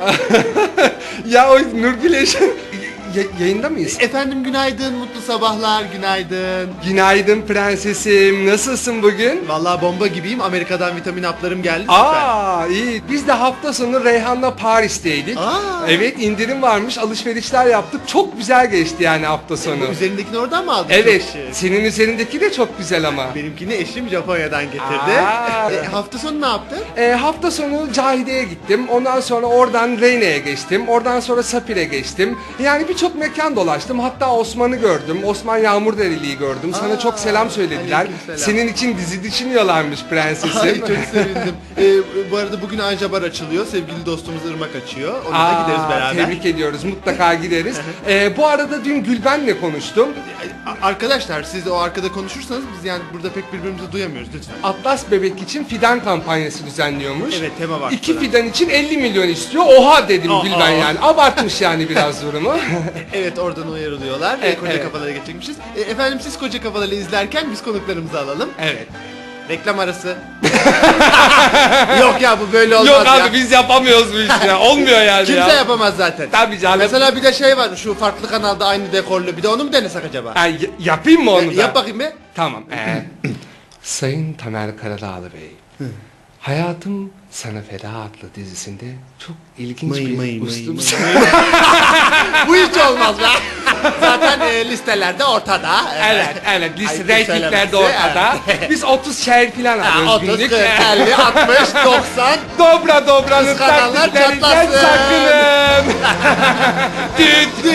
ya o Nurgüleş Ya- yayında mıyız? Efendim günaydın, mutlu sabahlar, günaydın. Günaydın prensesim. Nasılsın bugün? Vallahi bomba gibiyim. Amerika'dan vitamin haplarım geldi. süper. Aa iyi. Biz de hafta sonu Reyhan'la Paris'teydik. Aa. Evet indirim varmış. Alışverişler yaptık. Çok güzel geçti yani hafta Bu sonu. üzerindekini oradan mı aldın? Evet. Çok şık. Senin üzerindeki de çok güzel ama. Benimkini eşim Japonya'dan getirdi. Aa. E, hafta sonu ne yaptın? E, hafta sonu Cahide'ye gittim. Ondan sonra oradan Reyne'ye geçtim. Oradan sonra Sapir'e geçtim. Yani birçok mekan dolaştım. Hatta Osman'ı gördüm. Osman Yağmurdereli'yi gördüm. Sana Aa, çok selam söylediler. aleykümselam. Senin için dizi düşünüyorlarmış prensesim. Ay çok sevindim. E, bu arada bugün Anjabar açılıyor. Sevgili dostumuz Irmak açıyor. Ona da Aa, gideriz beraber. Tebrik ediyoruz. Mutlaka gideriz. E, bu arada dün Gülben'le konuştum. A- Arkadaşlar siz o arkada konuşursanız biz yani burada pek birbirimizi duyamıyoruz lütfen. Atlas Bebek için fidan kampanyası düzenliyormuş. Evet, tema var İki fidan için 50 milyon istiyor. Oha dedim Aa. Gülben yani. Abartmış yani biraz durumu. Evet oradan uyarılıyorlar. Evet, E, koca evet. kafalara geçecekmişiz. E, efendim siz koca kafaları izlerken biz konuklarımızı alalım. evet. Reklam arası. Yok ya bu böyle olmaz Yok ya. abi biz yapamıyoruz bu işi ya. Olmuyor yani Kimse ya. yapamaz zaten. Tabii canım. Mesela bir de şey var şu farklı kanalda aynı dekorlu bir de onu mu denesek acaba? Ha, yapayım mı onu E, da? Yap bakayım bir. Tamam. Ee, Sayın Tamer Karadağlı Bey. Hayatım Sana Feda adlı dizisinde çok ilginç Mıy, bir mıy, üslup... mıy, Bu hiç olmaz be. Zaten e, listelerde ortada. Evet, evet. Liste Ayıp reytinglerde söylemesi, ortada. Biz 30 şehir falan Ha, alıyoruz 30, günlük. 40, 50, 60, 90. Dobra dobranın Kıskananlar taktiklerinden çatlasın. sakının. Düt.